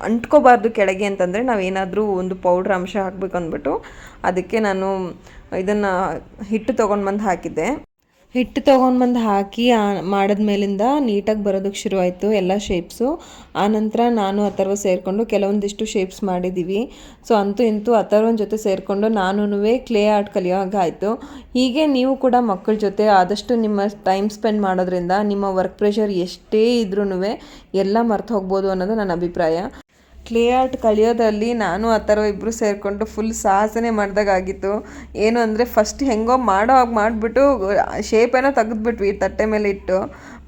ಅಂಟ್ಕೋಬಾರ್ದು ಕೆಳಗೆ ಅಂತಂದರೆ ನಾವೇನಾದರೂ ಒಂದು ಪೌಡ್ರ್ ಅಂಶ ಹಾಕಬೇಕು ಅಂದ್ಬಿಟ್ಟು ಅದಕ್ಕೆ ನಾನು ಇದನ್ನು ಹಿಟ್ಟು ತೊಗೊಂಡು ಬಂದು ಹಾಕಿದ್ದೆ. ಹಿಟ್ಟು ತೊಗೊಂಡು ಬಂದು ಹಾಕಿ ಮಾಡಿದ ಮೇಲಿಂದ ನೀಟಾಗಿ ಬರೋದಕ್ಕೆ ಶುರುವಾಯಿತು ಎಲ್ಲ ಶೇಪ್ಸು ಆನಂತರ ನಾನು ಅಥರ್ವ ಸೇರಿಕೊಂಡು ಕೆಲವೊಂದಿಷ್ಟು ಶೇಪ್ಸ್ ಮಾಡಿದ್ದೀವಿ ಸೊ ಅಂತೂ ಇಂತೂ ಅಥರ್ವನ ಜೊತೆ ಸೇರಿಕೊಂಡು ನಾನು ಕ್ಲೇ ಆರ್ಟ್ ಕಲಿಯೋ ಹಾಗೆ ಆಯಿತು. ಹೀಗೆ ನೀವು ಕೂಡ ಮಕ್ಕಳ ಜೊತೆ ಆದಷ್ಟು ನಿಮ್ಮ ಟೈಮ್ ಸ್ಪೆಂಡ್ ಮಾಡೋದ್ರಿಂದ ನಿಮ್ಮ ವರ್ಕ್ ಪ್ರೆಷರ್ ಎಷ್ಟೇ ಇದ್ರೂ ಎಲ್ಲ ಮರ್ತು ಹೋಗ್ಬೋದು ಅನ್ನೋದು ನನ್ನ ಅಭಿಪ್ರಾಯ. ಕ್ಲೇ ಆರ್ಟ್ ಕಲಿಯೋದ್ರಲ್ಲಿ ನಾನು, ಆ ಥರ ಇಬ್ಬರು ಸೇರಿಕೊಂಡು ಫುಲ್ ಮಾಡಿದಾಗ ಆಗಿತ್ತು ಏನು ಅಂದರೆ ಫಸ್ಟ್ ಹೆಂಗೋ ಮಾಡೋ ಹಾಗೆ ಮಾಡಿಬಿಟ್ಟು ಶೇಪೇನೋ ತೆಗೆದ್ಬಿಟ್ವಿ ತಟ್ಟೆ ಮೇಲೆ ಇಟ್ಟು.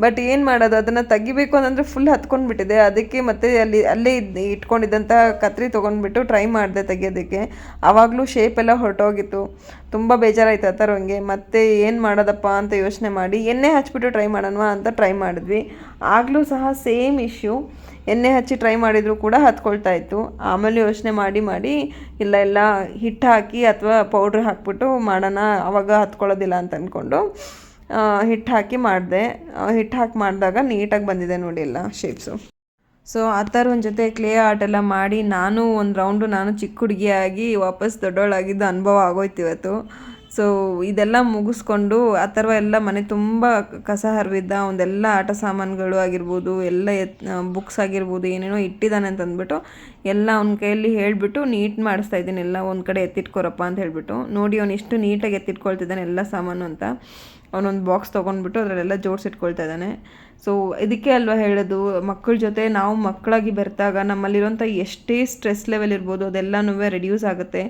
ಬಟ್ ಏನು ಮಾಡೋದು, ಅದನ್ನು ತೆಗಿಬೇಕು ಅಂತಂದರೆ ಫುಲ್ ಹತ್ಕೊಂಡ್ಬಿಟ್ಟಿದೆ. ಅದಕ್ಕೆ ಮತ್ತೆ ಅಲ್ಲಿ, ಅಲ್ಲೇ ಇಟ್ಕೊಂಡಿದ್ದಂಥ ಕತ್ರಿ ತೊಗೊಂಡ್ಬಿಟ್ಟು ಟ್ರೈ ಮಾಡಿದೆ ತೆಗಿಯೋದಕ್ಕೆ. ಆವಾಗಲೂ ಶೇಪ್ ಎಲ್ಲ ಹೊರಟೋಗಿತ್ತು. ತುಂಬ ಬೇಜಾರಾಯಿತು ಆ ಥರ ಹಂಗೆ. ಮತ್ತೆ ಏನು ಮಾಡೋದಪ್ಪ ಅಂತ ಯೋಚನೆ ಮಾಡಿ ಎಣ್ಣೆ ಹಚ್ಬಿಟ್ಟು ಟ್ರೈ ಮಾಡೋಣ ಅಂತ ಟ್ರೈ ಮಾಡಿದ್ವಿ. ಆಗಲೂ ಸಹ ಸೇಮ್ ಇಶ್ಯೂ ಎಣ್ಣೆ ಹಚ್ಚಿ ಟ್ರೈ ಮಾಡಿದರೂ ಕೂಡ ಹತ್ಕೊಳ್ತಾ ಇತ್ತು. ಆಮೇಲೆ ಯೋಚನೆ ಮಾಡಿ ಮಾಡಿ ಇಲ್ಲ ಎಲ್ಲ ಹಿಟ್ಟು ಹಾಕಿ ಅಥವಾ ಪೌಡ್ರ್ ಹಾಕ್ಬಿಟ್ಟು ಮಾಡೋಣ ಆವಾಗ ಹತ್ಕೊಳ್ಳೋದಿಲ್ಲ ಅಂತ ಅಂದ್ಕೊಂಡು ಹಿಟ್ಟು ಹಾಕಿ ಮಾಡಿದೆ. ಹಿಟ್ಟು ಹಾಕಿ ಮಾಡಿದಾಗ ನೀಟಾಗಿ ಬಂದಿದೆ ನೋಡಿ ಎಲ್ಲ ಶೇಪ್ಸು ಸೊ ಆ ಥರ ಒಂದು ಜೊತೆ ಕ್ಲೇ ಆರ್ಟ್ ಎಲ್ಲ ಮಾಡಿ ನಾನು ಒಂದು ರೌಂಡು ನಾನು ಚಿಕ್ಕ ಹುಡುಗಿಯಾಗಿ ವಾಪಸ್ ದೊಡ್ಡವಳಾಗಿದ್ದು ಅನುಭವ ಆಗೋಯ್ತು ಇವತ್ತು. ಸೊ ಇದೆಲ್ಲ ಮುಗಿಸ್ಕೊಂಡು ಆ ಥರ ಎಲ್ಲ ಮನೆ ತುಂಬ ಕಸ ಹರಿವಿದ್ದ ಒಂದೆಲ್ಲ ಆಟ ಸಾಮಾನುಗಳು ಆಗಿರ್ಬೋದು, ಎಲ್ಲ ಎತ್ ಬುಕ್ಸ್ ಆಗಿರ್ಬೋದು, ಏನೇನೋ ಇಟ್ಟಿದ್ದಾನೆ ಅಂತ ಅಂದ್ಬಿಟ್ಟು ಎಲ್ಲ ಅವ್ನ ಕೈಯಲ್ಲಿ ಹೇಳಿಬಿಟ್ಟು ನೀಟ್ ಮಾಡಿಸ್ತಾ ಇದ್ದೀನಿ. ಎಲ್ಲ ಒಂದು ಕಡೆ ಎತ್ತಿಟ್ಕೊರಪ್ಪ ಅಂತ ಹೇಳಿಬಿಟ್ಟು. ನೋಡಿ ಅವನು ಎಷ್ಟು ನೀಟಾಗಿ ಎತ್ತಿಟ್ಕೊಳ್ತಿದ್ದಾನೆ ಎಲ್ಲ ಸಾಮಾನು ಅಂತ. ಅವನೊಂದು ಬಾಕ್ಸ್ ತೊಗೊಂಡ್ಬಿಟ್ಟು ಅದರಲ್ಲೆಲ್ಲ ಜೋಡಿಸಿಟ್ಕೊಳ್ತಾ ಇದ್ದಾನೆ. ಸೊ ಇದಕ್ಕೆ ಅಲ್ವಾ ಹೇಳೋದು? ಮಕ್ಕಳ ಜೊತೆ ನಾವು ಮಕ್ಕಳಾಗಿ ಬೆರೆತಾಗ ನಮ್ಮಲ್ಲಿರುವಂಥ ಎಷ್ಟೇ ಸ್ಟ್ರೆಸ್ ಲೆವೆಲ್ ಇರ್ಬೋದು, ಅದೆಲ್ಲನೂ ರೆಡ್ಯೂಸ್ ಆಗುತ್ತೆ.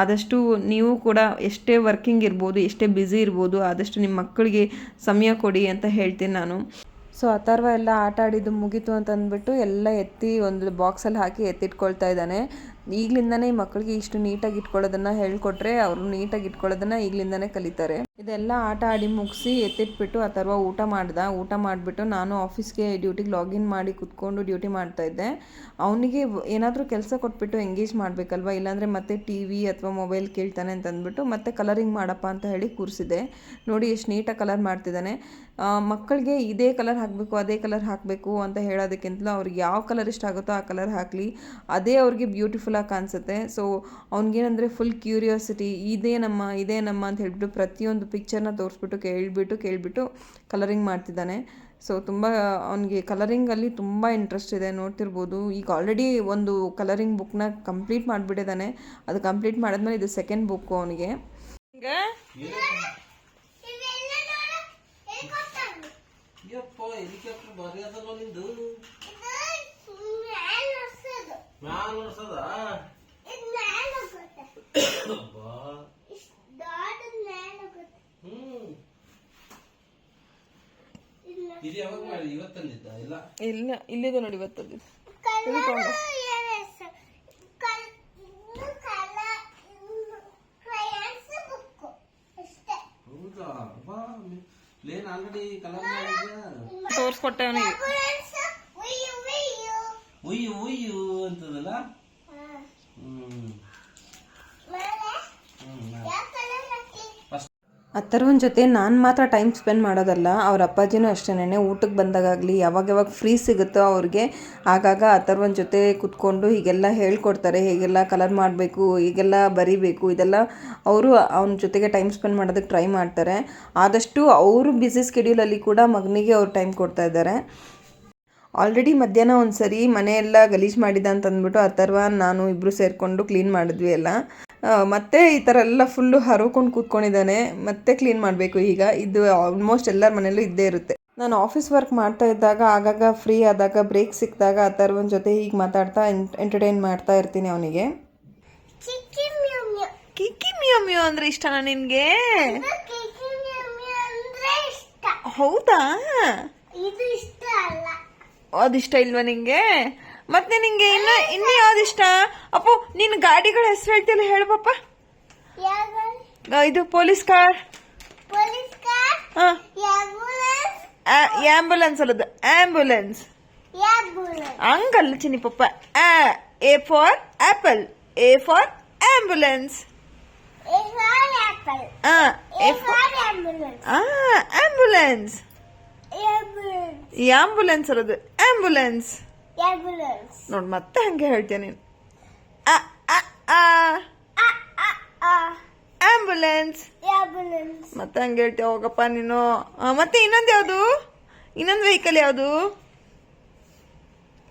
ಆದಷ್ಟು ನೀವು ಕೂಡ ಎಷ್ಟೇ ವರ್ಕಿಂಗ್ ಇರ್ಬೋದು, ಎಷ್ಟೇ ಬ್ಯುಸಿ ಇರ್ಬೋದು, ಆದಷ್ಟು ನಿಮ್ಮ ಮಕ್ಕಳಿಗೆ ಸಮಯ ಕೊಡಿ ಅಂತ ಹೇಳ್ತೀನಿ ನಾನು. ಸೊ ಅಥರ್ವ ಎಲ್ಲ ಆಟ ಆಡಿದ್ದು ಮುಗೀತು ಅಂತ ಅಂದ್ಬಿಟ್ಟು ಎಲ್ಲ ಎತ್ತಿ ಒಂದು ಬಾಕ್ಸಲ್ಲಿ ಹಾಕಿ ಎತ್ತಿಟ್ಕೊಳ್ತಾ ಇದ್ದಾನೆ. ಈಗಲಿಂದನೇ ಮಕ್ಕಳಿಗೆ ಇಷ್ಟು ನೀಟಾಗಿ ಇಟ್ಕೊಳ್ಳೋದನ್ನು ಹೇಳ್ಕೊಟ್ರೆ ಅವರು ನೀಟಾಗಿ ಇಟ್ಕೊಳ್ಳೋದನ್ನು ಈಗಲಿಂದನೇ ಕಲಿತಾರೆ. ಇದೆಲ್ಲ ಆಟ ಆಡಿ ಮುಗಿಸಿ ಎತ್ತಿಟ್ಬಿಟ್ಟು ಆ ಅಥವಾ ಊಟ ಮಾಡ್ದೆ. ಊಟ ಮಾಡಿಬಿಟ್ಟು ನಾನು ಆಫೀಸ್ಗೆ ಡ್ಯೂಟಿಗೆ ಲಾಗಿನ್ ಮಾಡಿ ಕುತ್ಕೊಂಡು ಡ್ಯೂಟಿ ಮಾಡ್ತಾ ಇದ್ದೆ. ಅವನಿಗೆ ಏನಾದರೂ ಕೆಲಸ ಕೊಟ್ಬಿಟ್ಟು ಎಂಗೇಜ್ ಮಾಡಬೇಕಲ್ವ? ಇಲ್ಲಾಂದರೆ ಮತ್ತೆ ಟಿ ವಿ ಅಥವಾ ಮೊಬೈಲ್ ಕೇಳ್ತಾನೆ ಅಂತ ಅಂದ್ಬಿಟ್ಟು ಮತ್ತೆ ಕಲರಿಂಗ್ ಮಾಡಪ್ಪ ಅಂತ ಹೇಳಿ ಕೂರಿಸಿದೆ. ನೋಡಿ ಎಷ್ಟು ನೀಟಾಗಿ ಕಲರ್ ಮಾಡ್ತಿದ್ದಾನೆ. ಮಕ್ಕಳಿಗೆ ಇದೇ ಕಲರ್ ಹಾಕಬೇಕು, ಅದೇ ಕಲರ್ ಹಾಕಬೇಕು ಅಂತ ಹೇಳೋದಕ್ಕಿಂತಲೂ ಅವ್ರಿಗೆ ಯಾವ ಕಲರ್ ಇಷ್ಟ ಆಗುತ್ತೋ ಆ ಕಲರ್ ಹಾಕಲಿ. ಅದೇ ಅವ್ರಿಗೆ ಬ್ಯೂಟಿಫುಲ್ಲಾಗಿ ಕಾಣಿಸುತ್ತೆ. ಸೊ, ಅವ್ನಿಗೇನಂದರೆ ಫುಲ್ ಕ್ಯೂರಿಯಾಸಿಟಿ, ಇದೇ ನಮ್ಮ ಇದೇ ನಮ್ಮ ಅಂತ ಹೇಳಿಬಿಟ್ಟು ಪ್ರತಿಯೊಂದು ಪಿಕ್ಚರ್ನ ತೋರಿಸ್ಬಿಟ್ಟು ಕೇಳಿಬಿಟ್ಟು ಕೇಳಿಬಿಟ್ಟು ಕಲರಿಂಗ್ ಮಾಡ್ತಿದ್ದಾನೆ. ಸೊ ತುಂಬ ಅವನಿಗೆ ಕಲರಿಂಗಲ್ಲಿ ತುಂಬ ಇಂಟ್ರೆಸ್ಟ್ ಇದೆ. ನೋಡ್ತಿರ್ಬೋದು ಈಗ ಆಲ್ರೆಡಿ ಒಂದು ಕಲರಿಂಗ್ ಬುಕ್ನ ಕಂಪ್ಲೀಟ್ ಮಾಡಿಬಿಟ್ಟಿದ್ದಾನೆ. ಅದು ಕಂಪ್ಲೀಟ್ ಮಾಡಿದ್ಮೇಲೆ ಇದು ಸೆಕೆಂಡ್ ಬುಕ್ಕು ಅವನಿಗೆ ನೋಡು ಹೆಲಿಕಾಪ್ಟರ್ ಯಪ್ಪ ಹೆಲಿಕಾಪ್ಟರ್ ಭಾರಿ ಅದಲ್ಲ ನಿಂದು ಇದು ಮ್ಯಾಲ್ ಹೊಸದು ಮ್ಯಾಲ ನಡ್ಸದ ಇದು ಮ್ಯಾಲ್ ಹೋಗುತ್ತೆ ಅಬ್ಬಾ ಇಷ್ಟು ದೊಡ್ಡ ಮ್ಯಾಲ್ ಹೋಗುತ್ತೆ ಹ್ಮ್ ಇಲ್ಲ ಇದು ಯಾವಾಗ ಮಾಡಿ ಇಲ್ಲ? ಇಲ್ಲ ಇಲ್ಲಿದೆ ನೋಡಿ ಇವತ್ತು ಕಲರ್ ಏನು ಹೆಸರು? ಕಲ್ ಇನ್ನು ಕಲರ್ ಇನ್ನು ಕ್ರಯಾನ್ಸ್ ಬುಕ್ ಅಷ್ಟೇ. ಹೌದಾ? ಬಾ ಪ್ಲೇನ್ ಆಲ್ರೆಡಿ ಕಲರ್ ಮಾಡಿದ್ಯಾ? ತೋರಿಸ್ಕೊಟ್ಟೆ ಅವನಿಗೆ. ಉಯ್ಯು ಉಯ್ಯು ಅಂತದಲ್ಲ? ಹಾ. ಹ್ಮ್ ಮೇಲೆ ಹ್ಮ್ ಯಾವ ಕಲರ್ ಹಾಕಿ ಅಥರ್ವನ್ ಜೊತೆ ನಾನು ಮಾತ್ರ ಟೈಮ್ ಸ್ಪೆಂಡ್ ಮಾಡೋದಲ್ಲ, ಅವ್ರ ಅಪ್ಪಾಜಿನೂ ಅಷ್ಟೇನೆ ಊಟಕ್ಕೆ ಬಂದಾಗಲಿ ಯಾವಾಗ ಯಾವಾಗ ಫ್ರೀ ಸಿಗುತ್ತೋ ಅವ್ರಿಗೆ, ಆಗಾಗ ಅಥರ್ವನ್ ಜೊತೆ ಕುತ್ಕೊಂಡು ಹೀಗೆಲ್ಲ ಹೇಳ್ಕೊಡ್ತಾರೆ, ಹೇಗೆಲ್ಲ ಕಲರ್ ಮಾಡಬೇಕು, ಹೀಗೆಲ್ಲ ಬರಿಬೇಕು, ಇದೆಲ್ಲ ಅವರು ಅವನ ಜೊತೆಗೆ ಟೈಮ್ ಸ್ಪೆಂಡ್ ಮಾಡೋದಕ್ಕೆ ಟ್ರೈ ಮಾಡ್ತಾರೆ. ಆದಷ್ಟು ಅವರು ಬ್ಯುಸಿ ಸ್ಕೆಡ್ಯೂಲಲ್ಲಿ ಕೂಡ ಮಗನಿಗೆ ಅವ್ರು ಟೈಮ್ ಕೊಡ್ತಾ ಇದ್ದಾರೆ. ಆಲ್ರೆಡಿ ಮಧ್ಯಾಹ್ನ ಒಂದು ಸರಿ ಮನೆಯೆಲ್ಲ ಗಲೀಜು ಮಾಡಿದ ಅಂತ ಅಂದ್ಬಿಟ್ಟು ಅಥರ್ವ ನಾನು ಇಬ್ಬರು ಸೇರಿಕೊಂಡು ಕ್ಲೀನ್ ಮಾಡಿದ್ವಿ ಎಲ್ಲ. ಮತ್ತೆ ಈ ಥರ ಎಲ್ಲ ಫುಲ್ಲು ಹರ್ಕೊಂಡು ಕೂತ್ಕೊಂಡಿದ್ದಾನೆ. ಮತ್ತೆ ಕ್ಲೀನ್ ಮಾಡಬೇಕು ಈಗ. ಇದು ಆಲ್ಮೋಸ್ಟ್ ಎಲ್ಲರ ಮನೆಯಲ್ಲೂ ಇದ್ದೇ ಇರುತ್ತೆ. ನಾನು ಆಫೀಸ್ ವರ್ಕ್ ಮಾಡ್ತಾ ಇದ್ದಾಗ ಆಗಾಗ ಫ್ರೀ ಆದಾಗ ಬ್ರೇಕ್ ಸಿಕ್ಕಿದಾಗ ಆ ಥರ ಒಂದು ಜೊತೆ ಹೀಗೆ ಮಾತಾಡ್ತಾ ಎಂಟರ್ಟೈನ್ ಮಾಡ್ತಾ ಇರ್ತೀನಿ ಅವನಿಗೆ. ಕಿಕ್ಕಿ ಮ್ಯೂ ಮ್ಯೂ ಕಿಕ್ಕಿ ಮಿಯೋ ಮಿಯೋ ಅಂದ್ರೆ ಇಷ್ಟನಾ ನಿನಗೆ? ಇದು ಕಿಕ್ಕಿ ಮ್ಯೂ ಮ್ಯೂ ಅಂದ್ರೆ ಇಷ್ಟ. ಹೌದಾ? ಇದು ಇಷ್ಟ ಅಲ್ಲ. ಅದಿಷ್ಟ ಇಲ್ವಾ ನಿಂಗೆ? ಮತ್ತೆ ನಿಂಗೆ ಇನ್ನ ಇನ್ನು ಯಾವ್ದಿಷ್ಟ? ಅಪ್ಪು ನಿನ್ನ ಗಾಡಿಗಳ ಹೆಸರು ಹೇಳ್ತಿಲ್ಲ ಹೇಳು ಪಾಪ. ಇದು ಪೊಲೀಸ್ ಕಾರ್. ಆಂಬುಲೆನ್ಸ್? ಅಲ್ಲದು. ಆಂಬುಲೆನ್ಸ್. ಹಂಗಲ್ಲ ಚಿನ್ನಿ ಪಪ್ಪ. A for apple A for ambulance. Ambulance. Ambulance ಇರೋದು ಆಂಬುಲೆನ್ಸ್. ನೋಡ್ ಮತ್ತೆ ಹಂಗೆ ಹೇಳ್ತೀಯ ನೀನು. ಆಂಬುಲೆನ್ಸ್. ಮತ್ತೆ ಹಂಗೆ ಹೇಳ್ತೀಯ ಹೋಗಪ್ಪ ನೀನು. ಮತ್ತೆ ಇನ್ನೊಂದು ಯಾವುದು? ಇನ್ನೊಂದು ವೆಹಿಕಲ್ ಯಾವುದು?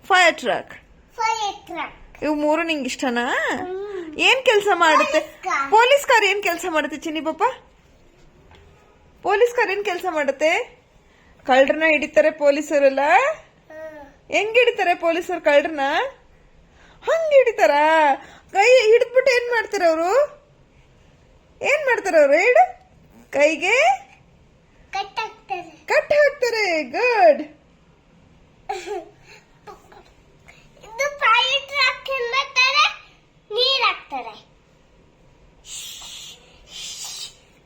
Fire truck. ಇವು ಮೂರು ನಿಂಗೆ ಇಷ್ಟನಾ? ಏನ್ ಕೆಲಸ ಮಾಡುತ್ತೆ? ಪೊಲೀಸ್ ಕಾರ್ ಏನ್ ಕೆಲಸ ಮಾಡುತ್ತೆ ಚಿನ್ನಿ ಪಾಪ? ಪೊಲೀಸ್ ಕಾರ್ ಏನ್ ಕೆಲಸ ಮಾಡುತ್ತೆ? ಕಳ್ಳರನ್ನ ಹಿಡಿತಾರೆ ಪೊಲೀಸರೆಲ್ಲ? ಹೆಂಗ್ ಹಿಡಿತಾರೆ ಪೊಲೀಸರು ಕಳ್ಳರನ್ನ? ಹಂಗ್ ಹಿಡಿತಾರ? ಕೈ ಹಿಡಿದ್ಬಿಟ್ಟು ಏನ್ ಮಾಡ್ತಾರೆ ಅವರು? ಏನ್ ಮಾಡ್ತಾರೆ ಅವ್ರು ಹೇಳು? ಕೈಗೆ. ಕಟ್ ಹಾಕ್ತಾರೆ. ಗುಡ್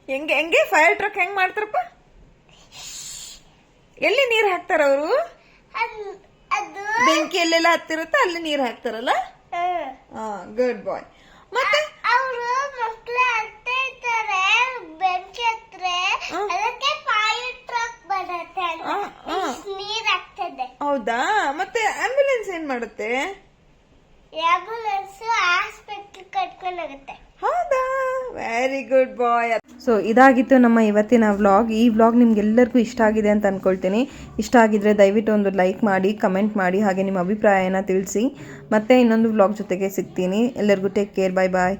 ಹೆಂಗೆ ಹೆಂಗೆ? ಫೈರ್ ಟ್ರಕ್ ಹೆಂಗ್ ಮಾಡ್ತಾರಪ್ಪ? ಎಲ್ಲಿ ನೀರ್ ಹಾಕ್ತಾರ ಅವರು? ಬೆಂಕಿ ಎಲ್ಲೆಲ್ಲ ಹತ್ತಿರುತ್ತೋ ಅಲ್ಲಿ ನೀರ್ ಹಾಕ್ತಾರಲ್ಲ? ಹಾ. ಗುಡ್ ಬಾಯ್ ಮತ್ತೆ? ಅವರು ಮಕ್ಕಳು ಇರ್ತಾರೆ ಬೆಂಕಿ ಹತ್ರ ಅದಕ್ಕೆ ಫೈರ್ ಟ್ರಕ್ ಬರುತ್ತೆ. ನೀರ್ ಆಗ್ತದೆ ಹೌದಾ? ಮತ್ತೆ ಆಂಬ್ಯುಲೆನ್ಸ್ ಏನ್ ಮಾಡುತ್ತೆ? ಆಂಬುಲೆನ್ಸ್ ಆಸ್ಪತ್ರೆ ಕಟ್ಕೊಂಡು ಹೋಗುತ್ತೆ. ಹೌದಾ? ವೆರಿ ಗುಡ್ ಬಾಯ್ ಸೊ ಇದಾಗಿತ್ತು ನಮ್ಮ ಇವತ್ತಿನ ವ್ಲಾಗ್ ಈ ವ್ಲಾಗ್ ನಿಮ್ಗೆಲ್ಲರಿಗೂ ಇಷ್ಟ ಆಗಿದೆ ಅಂತ ಅಂದ್ಕೊಳ್ತೀನಿ ಇಷ್ಟ ಆಗಿದ್ರೆ ದಯವಿಟ್ಟು ಒಂದು ಲೈಕ್ ಮಾಡಿ ಕಮೆಂಟ್ ಮಾಡಿ, ಹಾಗೆ ನಿಮ್ಮ ಅಭಿಪ್ರಾಯನ ತಿಳಿಸಿ. ಮತ್ತೆ ಇನ್ನೊಂದು ವ್ಲಾಗ್ ಜೊತೆಗೆ ಸಿಗ್ತೀನಿ. ಎಲ್ಲರಿಗೂ ಟೇಕ್ ಕೇರ್ ಬಾಯ್ ಬಾಯ್